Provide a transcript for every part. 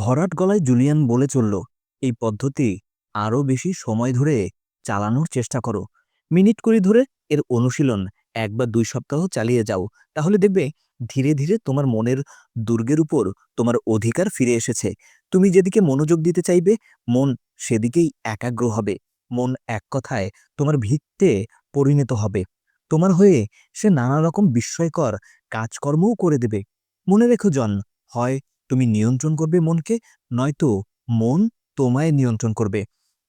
ভরাট গলায় জুলিয়ান বলে চলল, এই পদ্ধতি আরও বেশি সময় ধরে চালানোর চেষ্টা করো। মিনিট কুড়ি ধরে এর অনুশীলন, এক বা দুই সপ্তাহ চালিয়ে যাও। তাহলে দেখবে ধীরে ধীরে তোমার মনের দুর্গের উপর তোমার অধিকার ফিরে এসেছে। তুমি যেদিকে মনোযোগ দিতে চাইবে, মন সেদিকেই একাগ্র হবে। মন এক কথায় তোমার ভিত্তে পরিণত হবে। তোমার হয়ে সে নানা রকম বিস্ময়কর কাজকর্মও করে দেবে। মনে রেখো জন, হয় তুমি নিয়ন্ত্রণ করবে মনকে, নয়তো মন তোমায় নিয়ন্ত্রণ করবে।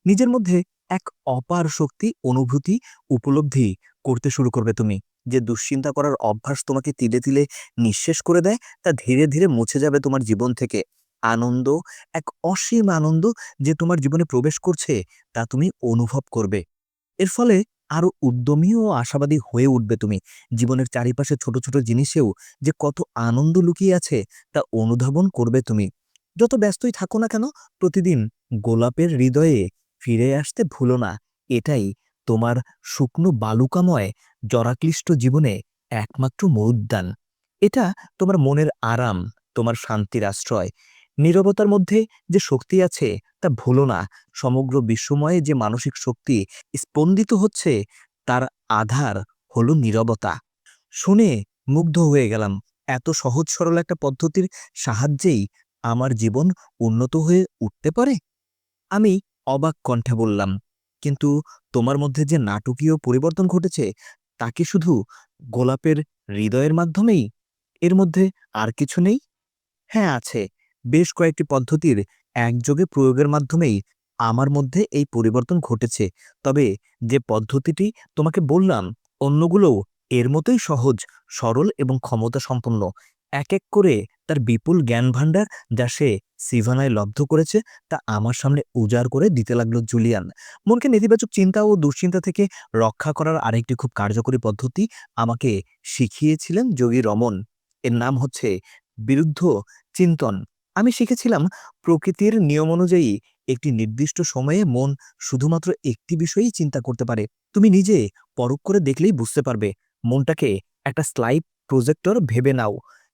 নিজের মধ্যে এক অপার শক্তি, অনুভূতি, উপলব্ধি করতে শুরু করবে তুমি। যে দুশ্চিন্তা করার অভ্যাস তোমাকে তিলে তিলে নিঃশেষ করে দেয়, তা ধীরে ধীরে মুছে যাবে তোমার জীবন থেকে। আনন্দ, এক অসীম আনন্দ যে তোমার জীবনে প্রবেশ করছে, তা তুমি অনুভব করবে। এর ফলে আরও উদ্যমী ও আশাবাদী হয়ে উঠবে তুমি। জীবনের চারিপাশে ছোট ছোট জিনিসেও যে কত আনন্দ লুকিয়ে আছে, তা অনুধাবন করবে তুমি। যত ব্যস্তই থাকো না কেন, প্রতিদিন গোলাপের হৃদয়ে ফিরে আসতে ভুলো না। এটাই তোমার শুকনো বালুকাময়, জরাক্লিষ্ট জীবনে একমাত্র মরুদ্যান এটা তোমার মনের আরাম, তোমার শান্তির আশ্রয়। নীরবতার মধ্যে যে শক্তি আছে তা ভুলো না। সমগ্র বিশ্বময়ে যে মানসিক শক্তি স্পন্দিত হচ্ছে, তার আধার হলো নীরবতা। শুনে মুগ্ধ হয়ে গেলাম। এত সহজ সরল একটা পদ্ধতির সাহায্যেই আমার জীবন উন্নত হয়ে উঠতে পারে? আমি অবাক কণ্ঠে বললাম, কিন্তু তোমার মধ্যে যে নাটকীয় পরিবর্তন ঘটেছে, তা কি শুধু গোলাপের হৃদয়ের মাধ্যমেই? এর মধ্যে আর কিছু নেই? হ্যাঁ আছে। বেশ কয়েকটি পদ্ধতির একযোগে প্রয়োগের মাধ্যমেই আমার মধ্যে এই পরিবর্তন ঘটেছে। তবে যে পদ্ধতিটি তোমাকে বললাম, অন্যগুলোও এর মতোই সহজ, সরল এবং ক্ষমতা সম্পন্ন এক এক করে তার বিপুল জ্ঞান ভাণ্ডার যা সে সিভানায় লব্ধ করেছে, তা আমার সামনে উজাড় করে দিতে লাগল জুলিয়ান। মনকে নেতিবাচক চিন্তা ও দুশ্চিন্তা থেকে রক্ষা করার আরেকটি খুব কার্যকরী পদ্ধতি আমাকে শিখিয়েছিলেন যোগী রমন। এর নাম হচ্ছে বিরুদ্ধ চিন্তন। আমি শিখেছিলাম প্রকৃতির নিয়ম অনুযায়ী একটি নির্দিষ্ট সময়ে মন শুধুমাত্র একটি বিষয়েই চিন্তা করতে পারে। তুমি নিজে পরখ করে দেখলেই বুঝতে পারবে। মনটাকে একটা স্লাইড প্রজেক্টর ভেবে নাও।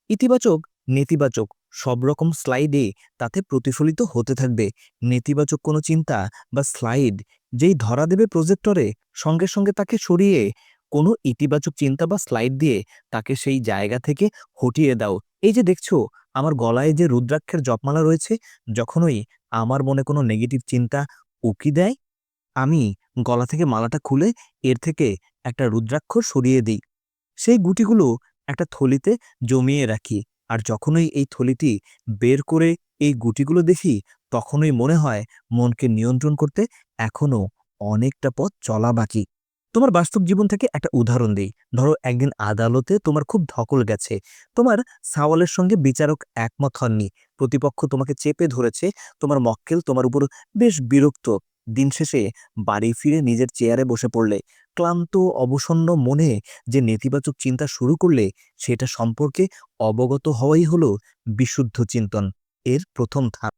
ইতিবাচক, নেতিবাচক, সব রকম স্লাইডে তাতে প্রতিফলিত হতে থাকবে। নেতিবাচক কোনো চিন্তা বা স্লাইড যেই ধরা দেবে প্রজেক্টরে সঙ্গে সঙ্গে তাকে সরিয়ে কোনো ইতিবাচক চিন্তা বা স্লাইড দিয়ে তাকে সেই জায়গা থেকে হটিয়ে দাও। এই যে দেখছ আমার গলায় যে রুদ্রাক্ষের জপমালা রয়েছে, যখনই আমার মনে কোনো নেগেটিভ চিন্তা উকি দেয়, আমি গলা থেকে মালাটা খুলে এর থেকে একটা রুদ্রাক্ষ সরিয়ে দিই। সেই গুটিগুলো একটা থলিতে জমিয়ে রাখি আর যখনই এই থলিটি বের করে এই গুটিগুলো দেখি, তখনই মনে হয় মনকে নিয়ন্ত্রণ করতে এখনও অনেকটা পথ চলা বাকি। তোমার বাস্তব জীবন থেকে একটা উদাহরণ দিই। ধরো, একদিন আদালতে তোমার খুব ধকল গেছে। তোমার সাওয়ালের সঙ্গে বিচারক একমত হননি। প্রতিপক্ষ তোমাকে চেপে ধরেছে। তোমার মক্কেল তোমার উপর বেশ বিরক্ত। দিন শেষে বাড়ি ফিরে নিজের চেয়ারে বসে পড়লে। ক্লান্ত, অবসন্ন মনে যে নেতিবাচক চিন্তা শুরু করলে, সেটা সম্পর্কে অবগত হওয়াই হলো বিশুদ্ধ চিন্তন। এর প্রথম ধাপ।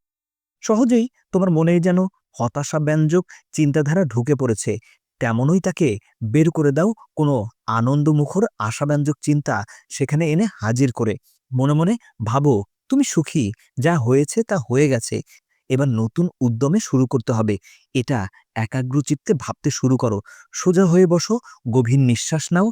সহজেই তোমার মনে যেন হতাশা ব্যঞ্জক চিন্তাধারা ঢুকে পড়েছে। তেমনই তাকে বের করে দাও, কোনো আনন্দমুখর আশাব্যঞ্জক চিন্তা সেখানে এনে হাজির করে। মনে মনে ভাবো, তুমি সুখী, যা হয়েছে তা হয়ে গেছে, এবার নতুন উদ্যমে শুরু করতে হবে। এটা একাগ্রচিত্তে ভাবতে শুরু করো। সোজা হয়ে বসো, গভীর নিঃশ্বাস নাও,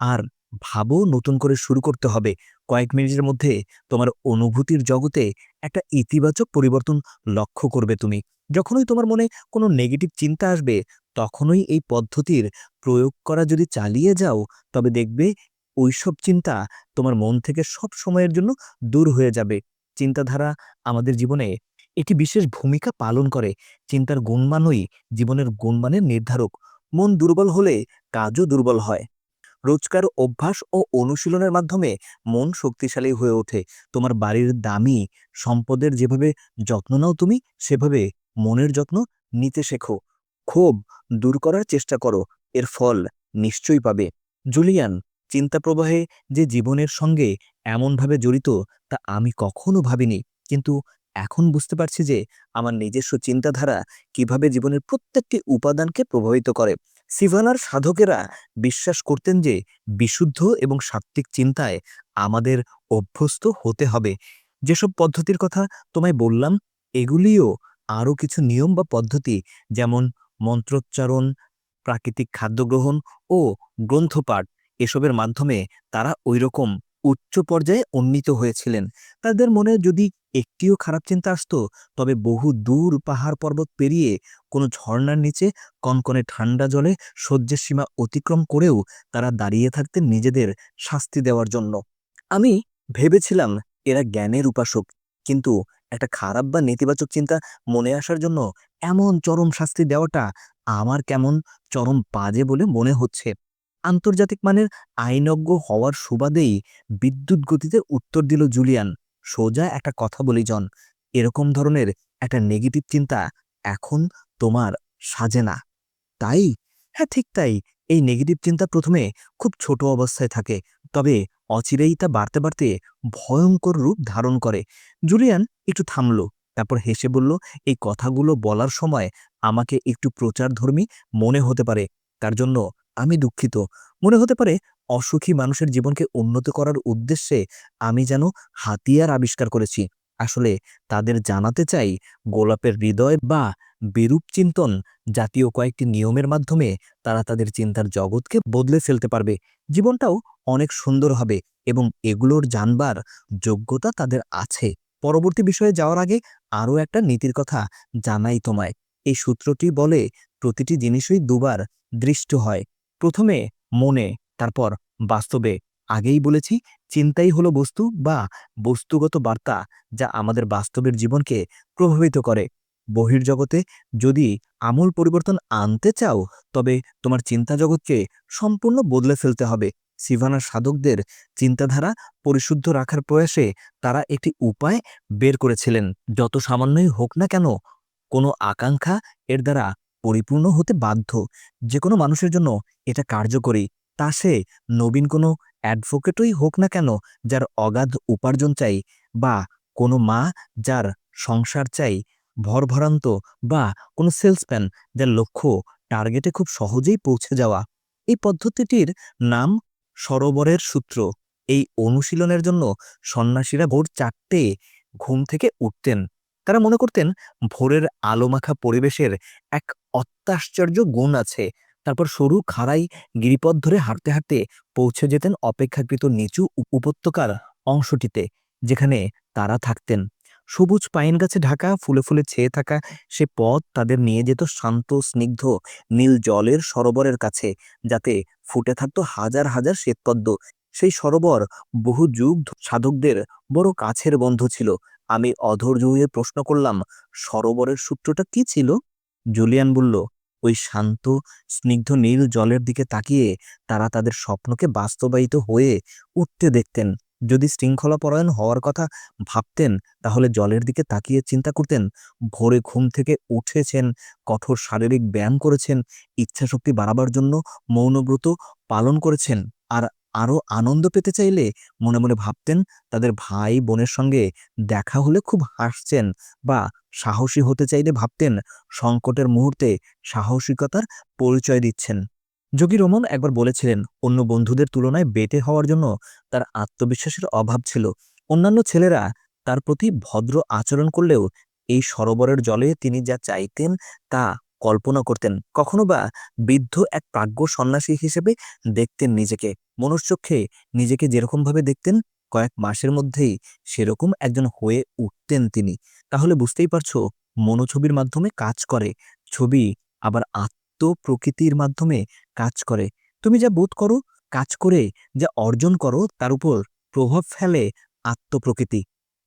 আর ভাবো নতুন করে শুরু করতে হবে। কয়েক মিনিটের মধ্যে তোমার অনুভূতির জগতে একটা ইতিবাচক পরিবর্তন লক্ষ্য করবে তুমি। যখনই তোমার মনে কোনো নেগেটিভ চিন্তা আসবে তখনই এই পদ্ধতির প্রয়োগ করা যদি চালিয়ে যাও, তবে দেখবে ওইসব চিন্তা তোমার মন থেকে সব সময়ের জন্য দূর হয়ে যাবে। চিন্তাধারা আমাদের জীবনে একটি বিশেষ ভূমিকা পালন করে। চিন্তার গুণমানই জীবনের গুণমানের নির্ধারক। মন দুর্বল হলে কাজও দুর্বল হয়। রোজকার অভ্যাস ও অনুশীলনের মাধ্যমে মন শক্তিশালী হয়ে ওঠে। তোমার বাড়ির দামি সম্পদের যেভাবে যত্ন নাও তুমি, সেভাবে মনের যত্ন নিতে শেখো। ক্ষোভ দূর করার চেষ্টা করো, এর ফল নিশ্চয়ই পাবে। জুলিয়ান চিন্তা প্রবাহে যে জীবনের সঙ্গে এমনভাবে জড়িত তা আমি কখনো ভাবিনি, কিন্তু এখন বুঝতে পারছি যে আমার নিজস্ব চিন্তাধারা কীভাবে জীবনের প্রত্যেকটি উপাদানকে প্রভাবিত করে। সিভানার সাধকেরা বিশ্বাস করতেন যে বিশুদ্ধ এবং সাত্ত্বিক চিন্তায় আমাদের অভ্যস্ত হতে হবে। যেসব পদ্ধতির কথা তোমায় বললাম, এগুলিও আরও কিছু নিয়ম বা পদ্ধতি, যেমন মন্ত্রোচ্চারণ, প্রাকৃতিক খাদ্য গ্রহণ ও গ্রন্থপাঠ এসবের মাধ্যমে তারা ওইরকম উচ্চ পর্যায়ে উন্নীত হয়েছিলেন। তাদের মনে যদি একটিও খারাপ চিন্তা আসতো, তবে বহু দূর পাহাড় পর্বত পেরিয়ে কোনো ঝর্ণার নিচে কনকনে ঠান্ডা জলে সহ্যের সীমা অতিক্রম করেও তারা দাঁড়িয়ে থাকতেন নিজেদের শাস্তি দেওয়ার জন্য। আমি ভেবেছিলাম এরা জ্ঞানের উপাসক, কিন্তু একটা খারাপ বা নেতিবাচক চিন্তা মনে আসার জন্য এমন চরম শাস্তি দেওয়াটা আমার কেমন চরম বাজে বলে মনে হচ্ছে। আন্তর্জাতিক মানের আইনজ্ঞ হওয়ার সুবাদেই বিদ্যুৎ গতিতে উত্তর দিল জুলিয়ান, সোজা একটা কথা বলি জন, এরকম ধরনের একটা নেগেটিভ চিন্তা এখন তোমার সাজে না। তাই? হ্যাঁ ঠিক তাই। এই নেগেটিভ চিন্তা প্রথমে খুব ছোট অবস্থায় থাকে, তবে অচিরেই তা বাড়তে বাড়তে ভয়ঙ্কর রূপ ধারণ করে। জুলিয়ান একটু থামল, তারপর হেসে বলল, এই কথাগুলো বলার সময় আমাকে একটু প্রচারধর্মী মনে হতে পারে। তার জন্য আমি দুঃখিত। মনে হতে পারে অসুখী মানুষের জীবনকে উন্নত করার উদ্দেশ্যে আমি যেন হাতিয়ার আবিষ্কার করেছি। আসলে তাদের জানাতে চাই গোলাপের হৃদয় বা বিরূপ চিন্তন জাতীয় কয়েকটি নিয়মের মাধ্যমে তারা তাদের চিন্তার জগৎকে বদলে ফেলতে পারবে। জীবনটাও অনেক সুন্দর হবে এবং এগুলোর জানবার যোগ্যতা তাদের আছে। পরবর্তী বিষয়ে যাওয়ার আগে আরও একটা নীতির কথা জানাই তোমায়। এই সূত্রটি বলে প্রতিটি জিনিসই দুবার দৃষ্ট হয়। প্রথমে মনে, তারপর বাস্তবে। আগেই বলেছি, চিন্তাই হলো বস্তু বা বস্তুগত বার্তা যা আমাদের বাস্তবের জীবনকে প্রভাবিত করে। বহির্জগতে যদি আমূল পরিবর্তন আনতে চাও, তবে তোমার চিন্তা জগৎকে সম্পূর্ণ বদলে ফেলতে হবে। সিভানার সাধকদের চিন্তাধারা পরিশুদ্ধ রাখার প্রয়াসে তারা একটি উপায় বের করেছিলেন। যত সামান্যই হোক না কেন, কোনো আকাঙ্ক্ষা এর দ্বারা পরিপূর্ণ হতে বাধ্য। যে কোনো মানুষের জন্য এটা কার্যকরী। তা সে নবীন কোনো অ্যাডভোকেটই হোক না কেন, যার অগাধ উপার্জন চাই বা কোনো মা যার সংসার চাই ভরভরান্ত বা কোনো সেলসম্যান যার লক্ষ্য টার্গেটে খুব সহজেই পৌঁছে যাওয়া। এই পদ্ধতিটির নাম সরোবরের সূত্র। এই অনুশীলনের জন্য সন্ন্যাসীরা ভোর চারটে ঘুম থেকে উঠতেন। তারা মনে করতেন ভোরের আলোমাখা পরিবেশের এক অত্যাশ্চর্য গুণ আছে। তারপর সরু খাড়াই গিরিপথ ধরে হাঁটতে হাঁটতে পৌঁছে যেতেন অপেক্ষাকৃত নিচু উপত্যকার অংশটিতে, যেখানে তারা থাকতেন। সবুজ পাইন গাছে ঢাকা, ফুলে ফুলে ছেয়ে থাকা সে পথ তাদের নিয়ে যেত শান্ত, স্নিগ্ধ, নীল জলের সরোবরের কাছে, যাতে ফুটে থাকত হাজার হাজার শ্বেতপদ্ম। সেই সরোবর বহু যুগ সাধকদের বড় কাছের বন্ধু ছিল। আমি অধৈর্য হয়ে প্রশ্ন করলাম, সরোবরের সূত্রটা কি ছিল? জুলিয়ান বলল, ওই শান্ত, স্নিগ্ধ নীল জলের দিকে তাকিয়ে তারা তাদের স্বপ্নকে বাস্তবায়িত হয়ে উঠতে দেখতেন। যদি শৃঙ্খলাপরায়ণ হওয়ার কথা ভাবতেন, তাহলে জলের দিকে তাকিয়ে চিন্তা করতেন, ভোরে ঘুম থেকে উঠেছেন, কঠোর শারীরিক ব্যায়াম করেছেন, ইচ্ছাশক্তি বাড়াবার জন্য মৌনব্রত পালন করেছেন, আর আরও আনন্দ পেতে চাইলে মনে মনে ভাবতেন, তাদের ভাই বোনের সঙ্গে দেখা হলে খুব হাসছেন বা সাহসী হতে চাইলে ভাবতেন, সংকটের মুহূর্তে সাহসিকতার পরিচয় দিচ্ছেন। যোগী রোমন একবার বলেছিলেন, অন্য বন্ধুদের তুলনায় বেটে হওয়ার জন্য তার আত্মবিশ্বাসের অভাব ছিল। অন্যান্য ছেলেরা তার প্রতি ভদ্র আচরণ করলেও এই সরোবরের জলে তিনি যা চাইতেন তা কল্পনা করতেন। কখনো বা বৃদ্ধ এক প্রাজ্ঞ সন্ন্যাসী হিসেবে দেখতেন নিজেকে। মনুষ্যক্ষে নিজেকে যেরকমভাবে দেখতেন, কয়েক মাসের মধ্যেই সেরকম একজন হয়ে উঠতেন তিনি। তাহলে বুঝতেই পারছ, মনোছবির মাধ্যমে কাজ করে, ছবি আবার আত্মপ্রকৃতির মাধ্যমে কাজ করে। তুমি যা বোধ করো, কাজ করে যা অর্জন করো, তার উপর প্রভাব ফেলে আত্মপ্রকৃতি।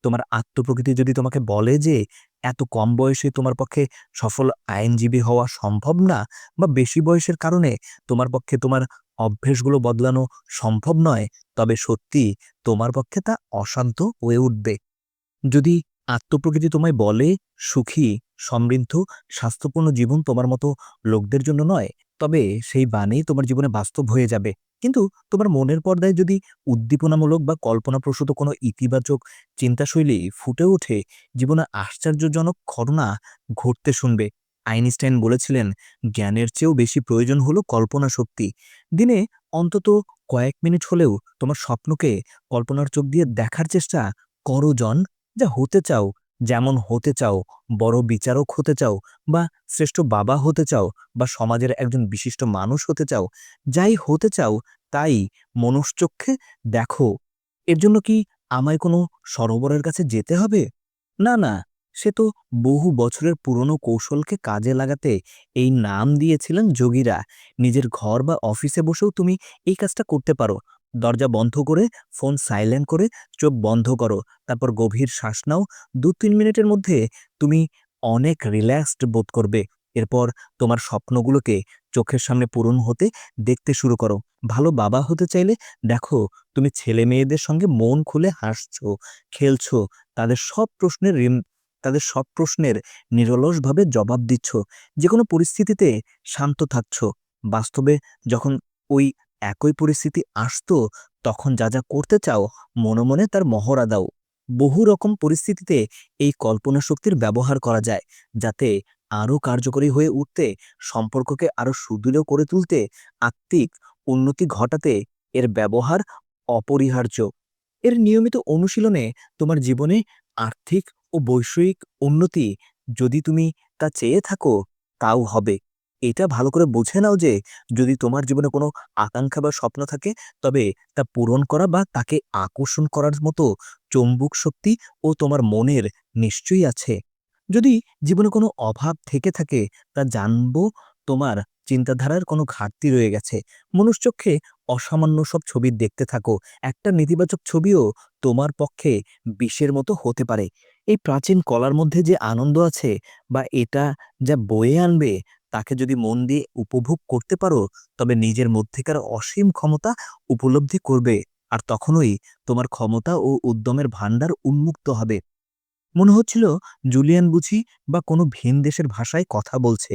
তোমার আত্মপ্রকৃতি যদি তোমাকে বলে যে, এত কম বয়সে তোমার পক্ষে সফল আইনজীবী হওয়া সম্ভব না বা বেশি বয়সের কারণে তোমার পক্ষে তোমার অভ্যেসগুলো বদলানো সম্ভব নয়, তবে সত্যি তোমার পক্ষে তা অশান্ত হয়ে উঠবে। যদি আত্মপ্রকৃতি তোমায় বলে, সুখী সমৃদ্ধ, স্বাস্থ্যপূর্ণ জীবন তোমার মতো লোকদের জন্য নয়। তবে সেই বাণী তোমার জীবনে বাস্তব হয়ে যাবে। কিন্তু তোমার মনের পর্দায় যদি উদ্দীপনামূলক বা কল্পনাপ্রসূত কোনো ইতিবাচক চিন্তাশৈলী ফুটে ওঠে, জীবনে আশ্চর্যজনক ঘটনা ঘটতে শুনবে। আইনস্টাইন বলেছিলেন, জ্ঞানের চেয়েও বেশি প্রয়োজন হলো কল্পনা শক্তি। দিনে অন্তত কয়েক মিনিট হলেও তোমার স্বপ্নকে কল্পনার চোখ দিয়ে দেখার চেষ্টা করো, জন, যা হতে চাও। যেমন হতে চাও, বড় বিচারক হতে চাও বা শ্রেষ্ঠ বাবা হতে চাও বা সমাজের একজন বিশিষ্ট মানুষ হতে চাও, যাই হতে চাও তাই মনুষ্যক্ষে দেখো। এর জন্য কি আমায় কোনো সরোবরের কাছে যেতে হবে? না না, সে তো বহু বছরের পুরনো কৌশলকে কাজে লাগাতে এই নাম দিয়েছিলেন যোগীরা। নিজের ঘর বা অফিসে বসেও তুমি এই কাজটা করতে পারো। দরজা বন্ধ করে ফোন সাইলেন্ট করে, চোখ বন্ধ করো, তারপর গভীর শ্বাস নাও। দু তিন মিনিটের মধ্যে তুমি অনেক রিল্যাক্সড বোধ করবে। এরপর তোমার স্বপ্নগুলোকে চোখের সামনে পূরণ হতে দেখতে শুরু করো। ভালো বাবা হতে চাইলে, দেখো, তুমি ছেলে মেয়েদের সঙ্গে মন খুলে হাসছো, খেলছো, তাদের সব প্রশ্নের তাদের সব প্রশ্নের নিরলসভাবে জবাব দিচ্ছ। যে কোনো পরিস্থিতিতে শান্ত থাকছ। বাস্তবে যখন ওই একই পরিস্থিতি আসতো, তখন যা যা করতে চাও, মনে মনে তার মহড়া দাও। বহু রকম পরিস্থিতিতে এই কল্পনা শক্তির ব্যবহার করা যায়, যাতে আরও কার্যকরী হয়ে উঠতে, সম্পর্ককে আরও সুদৃঢ় করে তুলতে আত্মিক উন্নতি ঘটাতে এর ব্যবহার অপরিহার্য। এর নিয়মিত অনুশীলনে তোমার জীবনে আর্থিক ও বৈষয়িক উন্নতি যদি তুমি তা চেয়ে থাকো, তাও হবে। এটা ভালো করে বুঝে নাও যে যদি তোমার জীবনে কোনো আকাঙ্ক্ষা বা স্বপ্ন থাকে, তবে তা পূরণ করা বা তাকে আকর্ষণ করার মতো চৌম্বক শক্তি ও তোমার মনের নিশ্চয়ই আছে। যদি জীবনে কোনো অভাব থেকে থাকে, তা জানব তোমার চিন্তাধারার কোনো ঘাটতি রয়ে গেছে। মনুষ্যক্ষে অসামান্য সব ছবি দেখতে থাকো। একটা নেতিবাচক ছবিও তোমার পক্ষে বিষের মতো হতে পারে। এই প্রাচীন কলার মধ্যে যে আনন্দ আছে বা এটা যা বয়ে আনবে তাকে যদি মন দিয়ে উপভোগ করতে পারো, তবে নিজের মধ্যেকার অসীম ক্ষমতা উপলব্ধি করবে আর তখনই তোমার ক্ষমতা ও উদ্যমের ভাণ্ডার উন্মুক্ত হবে। মনে হচ্ছিল জুলিয়ান বুঝি বা কোনো ভিন দেশের ভাষায় কথা বলছে।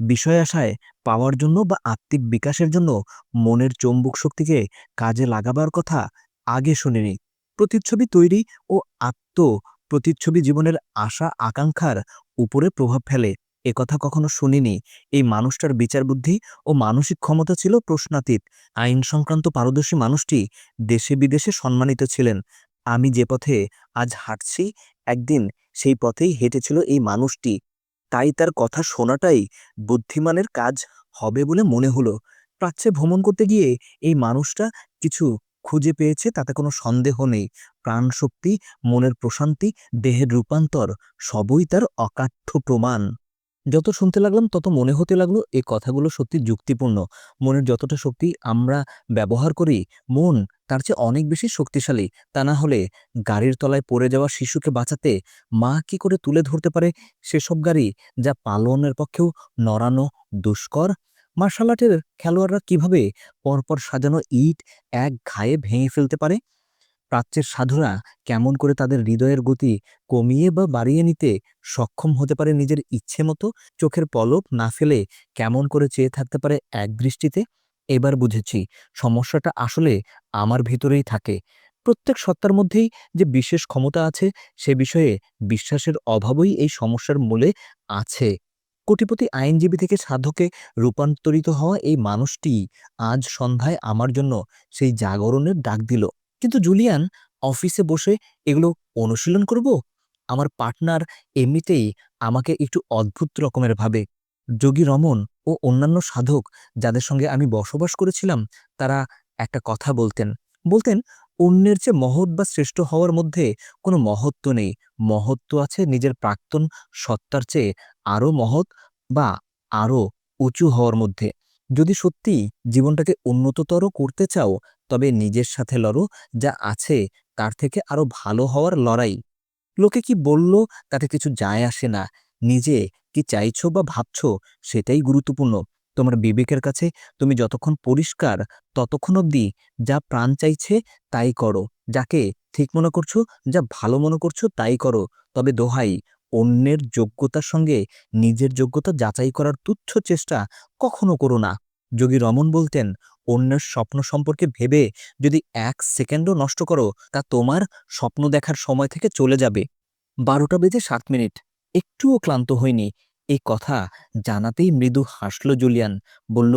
বিষয় আশায় পাওয়ার জন্য বা আত্মিক বিকাশের জন্য মনের চৌম্বক শক্তিকে কাজে লাগাবার কথা আগে শুনিনি। প্রতিচ্ছবি তৈরি ও আত্ম প্রতিচ্ছবি জীবনের আশা আকাঙ্ক্ষার উপরে প্রভাব ফেলে। একথা কখনো শুনিনি। এই মানুষটার বিচার বুদ্ধি ও মানসিক ক্ষমতা ছিল প্রশ্নাতীত। আইন সংক্রান্ত পারদর্শী মানুষটি দেশে বিদেশে সম্মানিত ছিলেন। আমি যে পথে আজ হাঁটছি, একদিন সেই পথেই হেঁটেছিল এই মানুষটি। তাই তার কথা শোনাটাই বুদ্ধিমানের কাজ হবে বলে মনে হলো। প্রাচ্যে ভ্রমণ করতে গিয়ে এই মানুষটা কিছু খুঁজে পেয়েছে তাতে কোনো সন্দেহ নেই। প্রাণশক্তি, মনের প্রশান্তি, দেহের রূপান্তর সবই তার অকাঠ্য প্রমাণ। যত শুনতে লাগলাম, তত মনে হতে লাগল এই কথাগুলো সত্যি যুক্তিপূর্ণ। মনের যতটা শক্তি আমরা ব্যবহার করি, মন তার চেয়ে অনেক বেশি শক্তিশালী। তা না হলে গাড়ির তলায় পড়ে যাওয়া শিশুকে বাঁচাতে মা কি করে তুলে ধরতে পারে সেসব গাড়ি যা পালনের পক্ষেও নড়ানো দুষ্কর? মার্শাল আর্টের খেলোয়াড়রা কীভাবে পরপর সাজানো ইট এক ঘায়ে ভেঙে ফেলতে পারে? প্রাচ্যের সাধুরা কেমন করে তাদের হৃদয়ের গতি কমিয়ে বা বাড়িয়ে নিতে সক্ষম হতে পারে নিজের ইচ্ছে মতো চোখের পলক না ফেলে কেমন করে চেয়ে থাকতে পারে এক দৃষ্টিতে? এবার বুঝেছি, সমস্যাটা আসলে আমার ভিতরেই থাকে। প্রত্যেক সত্তার মধ্যেই যে বিশেষ ক্ষমতা আছে, সে বিষয়ে বিশ্বাসের অভাবই এই সমস্যার মূলে আছে। কোটিপতি আইনজীবী থেকে সাধকে রূপান্তরিত হওয়া এই মানুষটি আজ সন্ধ্যায় আমার জন্য সেই জাগরণের ডাক দিল। কিন্তু জুলিয়ান, অফিসে বসে এগুলো অনুশীলন করব? আমার পার্টনার এমনিতেই আমাকে একটু অদ্ভুত রকমের ভাবে। যোগী রমন ও অন্যান্য সাধক যাদের সঙ্গে আমি বসবাস করেছিলাম, তারা একটা কথা বলতেন। বলতেন, অন্যের চেয়ে মহৎ বা শ্রেষ্ঠ হওয়ার মধ্যে কোনো মহত্ব নেই। মহত্ব আছে নিজের প্রাক্তন সত্তার চেয়ে আরও মহৎ বা আরও উঁচু হওয়ার মধ্যে। যদি সত্যি জীবনটাকে উন্নততর করতে চাও তবে নিজের সাথে লড়ো, যা আছে তার থেকে আরও ভালো হওয়ার লড়াই। লোকে কি বলল, তাতে কিছু যায় আসে না। নিজে কি চাইছো বা ভাবছ, সেটাই গুরুত্বপূর্ণ। তোমার বিবেকের কাছে তুমি যতক্ষণ পরিষ্কার, ততক্ষণ অবধি যা প্রাণ চাইছে তাই করো। যাকে ঠিক মনে করছ, যা ভালো মনে করছ তাই করো। তবে দোহাই, অন্যের যোগ্যতার সঙ্গে নিজের যোগ্যতা যাচাই করার তুচ্ছ চেষ্টা কখনো করো না। যোগী রমন বলতেন অন্যের স্বপ্ন সম্পর্কে ভেবে যদি এক সেকেন্ডও নষ্ট করো, তা তোমার স্বপ্ন দেখার সময় থেকে চলে যাবে। বারোটা বেজে সাত মিনিট। একটুও ক্লান্ত হয়নি এই কথা জানাতেই মৃদু হাসল জুলিয়ান। বলল,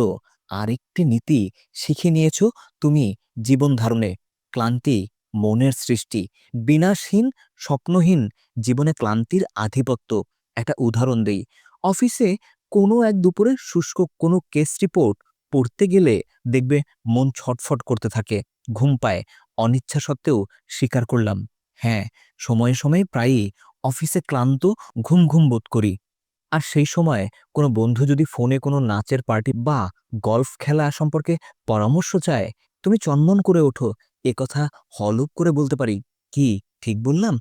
আরেকটি নীতি শিখে নিয়েছ তুমি জীবন ধারণে। ক্লান্তি মনের সৃষ্টি। বিনাশহীন, স্বপ্নহীন জীবনে ক্লান্তির আধিপত্য। একটা উদাহরণ দেই। অফিসে কোনো এক দুপুরে শুষ্ক কোনো কেস রিপোর্ট পড়তে গেলে দেখবে মন ছটফট করতে থাকে, ঘুম পায়। অনিচ্ছা সত্ত্বেও স্বীকার করলাম হ্যাঁ সময়ে সময়ে প্রায়ই অফিসে ক্লান্ত, ঘুম ঘুম বোধ করি। আর সেই সময় কোনো বন্ধু যদি ফোনে কোনো নাচের পার্টি বা গলফ খেলা সম্পর্কে পরামর্শ চায়, তুমি চন্দন করে ওঠো। কথা হলুপ করে বলতে পারি, কি, ঠিক বললাম?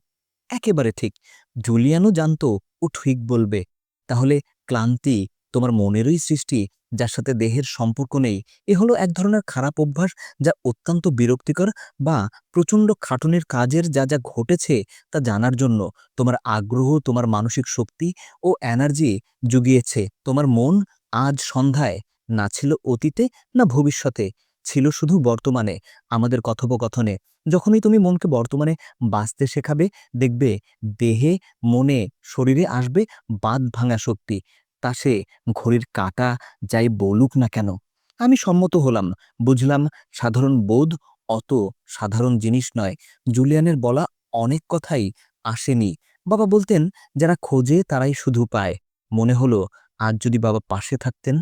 একেবারে ঠিক। জুলিয়ানও জানতো ও ঠিক বলবে। তাহলে ক্লান্তি তোমার মনেরই সৃষ্টি যার সাথে দেহের সম্পর্ক নেই, এ হলো এক ধরনের খারাপ অভ্যাস যা অত্যন্ত বিরক্তিকর বা প্রচণ্ড খাটুনির কাজের যা যা ঘটেছে তা জানার জন্য। তোমার আগ্রহ, তোমার মানসিক শক্তি ও এনার্জি জুগিয়েছে। তোমার মন আজ সন্ধ্যায় না ছিল অতীতে, না ভবিষ্যতে, ছিল শুধু বর্তমানে, আমাদের কথোপকথনে। যখনই তুমি মনকে বর্তমানে বাঁচতে শেখাবে, দেখবে দেহে, মনে, শরীরে আসবে বাঁধ ভাঙা শক্তি। তা সে ঘড়ির কাঁটা যাই বলুক না কেন। আমি সম্মত হলাম, বুঝলাম সাধারণ বোধ অত সাধারণ জিনিস নয়। জুলিয়ানের বলা অনেক কথাই আসেনি। বাবা বলতেন, যারা খোঁজে তারাই শুধু পায়। মনে হলো, আজ যদি বাবা পাশে থাকতেন